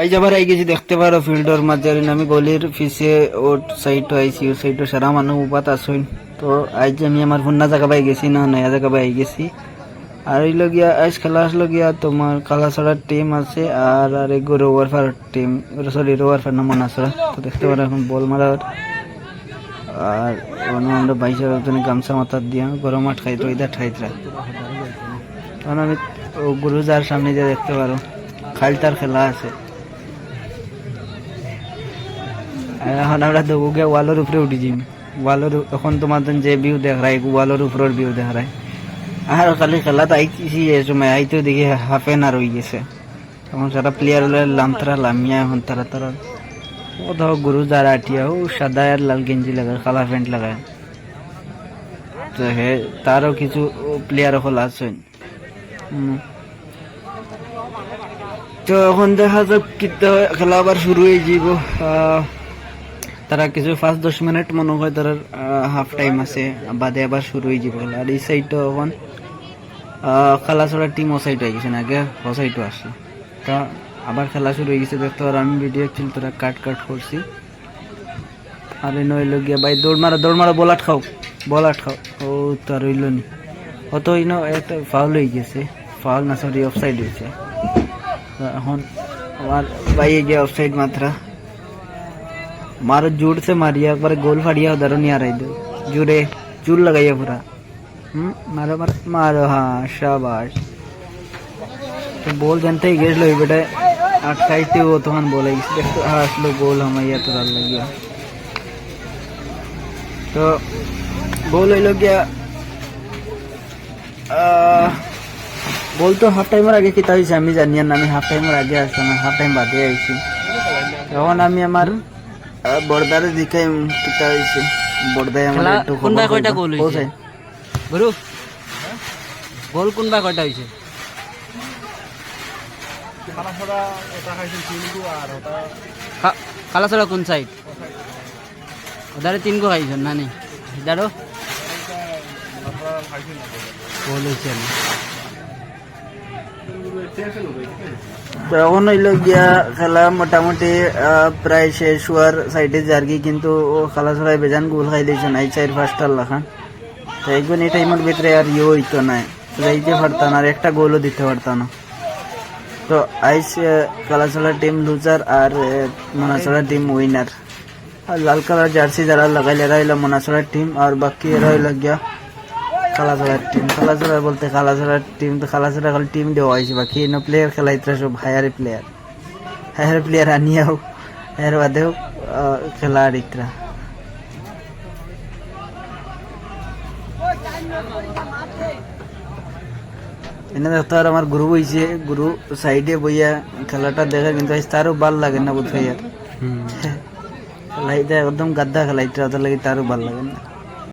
আইজ আবার আই গেছি দেখতে পারো ফিল্ডর মাঝে আর আমি গলির পিছে ওর সাইড আইছি, ওর সাইড সারা মানুষ উপাত আসুন তো আইজ আমি আমার ফুন্না জায়গা পাই গেছি না, নয়া জায়গা পাই গেছি। আর হইল গিয়া আইজ খেলা আসলো গিয়া তোমার কালাছড়ার টিম আছে আর আর এক রোয়ার ফার টিম সরি রোয়ার ফার না মনাছড়া তো দেখতে পারো এখন বল মারার। আর অন্য আমরা বাইশে একজনে গামছা মাথার দিয়া গরম মাঠ খাইতো ইদা ঠাইতরা তখন আমি ও গুরুজার সামনে যে দেখতে পারো খালটার খেলা আছে। এখন আমরা দেবো গিয়ে ওয়ালের উপরে উঠি যাই ওয়ালের এখন তোমাদের যে ভিউ দেখায় ওয়ালের উপরের ভিউ দেখায় আর খালি খেলাত আইতেছি এই সময় আইতেও দেখি হাফ এন আর হয়ে গেছে। তখন সারা প্লেয়ার লামতারা লামিয়া এখন তারা তারা ও ধরো গুরু যারা আটিয়া ও সাদা আর লাল গেঞ্জি লাগায় কালা প্যান্ট লাগায় তো হে তারও কিছু প্লেয়ার হল আছে। হুম। তো এখন দেখা যাক কিতা খেলা আবার শুরু হয়ে যাব। আহ, তারা কিছু পাঁচ, দশ মিনিট মনে হয় তারা হাফ টাইম আছে, বাদে আবার শুরু হয়ে যাব। আর এই সাইডটা এখন খেলা ছড়া টিম ও সাইড হয়ে গেছে না, আগে ও সাইডও আসে তা আবার খেলা শুরু হয়ে গেছে, দেখতে পারো আমি ভিডিও অ্যাকচুয়ালি তোরা কাট কাট করছি। আর এই নইল গিয়া, ভাই, দৌড় মারা দৌড় মারা বল আটকাও বল আটকাও। ও, তো আর হইল নি। অত ইন একটা ফাউল হয়ে গেছে। ফাউল না সরি অফ সাইড হয়েছে এখন, আমার বাইয়ে গিয়ে অফ সাইড মাত্রা। মারো জোর से मारिया एक बार गोल फाड़िया उधर नहीं आ रही दो जुड़े चूल लगाइए पूरा हम्म मारो मारो मारो हाँ शाबाश तो বল জানতে গেছিল এই বেটা আটকাইতে ও তখন বলে গেছে দেখতো আসলো গোল হামাইয়া তোর লাগিয়া তো গোল হইল গিয়া আহ, গোল তো হাফ টাইমের আগে কিতা হয়েছে আমি জানি না আমি হাফ টাইমের আগে আসলাম হাফ টাইম বাদে আইছি তখন আমি আমার বড়দারে দিকে কিতা হয়েছে বড়দায় আমার একটু কোনবা কয়টা। গোল হইছে? গুরু গোল কোনবা কয়টা হয়েছে কালাছড়া কোন সাইড ওদারে তিন গো খাইছেন না নি? ইদারও গোল হয়েছে না। তখন হইল গিয়া খেলা মোটামুটি প্রায় শেষ হওয়ার সাইডে জার্গি কিন্তু ও খেলা ছড়াই বেজান গোল খাই দিয়েছে নাই, চার পাঁচটার লাখান তো একজন এই টাইমের ভিতরে আর ইয়ে হইতো না যাইতে পারতাম আর একটা গোলও দিতে পারতাম না। তো আইস কালাছড়া টিম লুজার আর মোনাছড়া টিম উইনার আর লাল কালার জার্সি যারা লাগাইলে এরা হইল মোনাছড়ার টিম আর বাকি এরা হইল গিয়া খালাছড়ার টিম খালাছড়া বলতে খালাছড়ার টিম তো খালাছড়া খালি টিম দেওয়া হয়েছে বাকি এনে প্লেয়ার খেলাইতে সব হায়ার প্লেয়ার হায়ার প্লেয়ার আনিয়াও এর বাদেও খেলা ইতরা এনে দেখতে আর আমার গুরু বইছে গুরু সাইডে বইয়া খেলাটা দেখে কিন্তু তারও ভালো লাগে না বোধ হয় খেলাইতে একদম গাদ্দা খেলাইতে ওদের লাগে তারও ভালো লাগে না।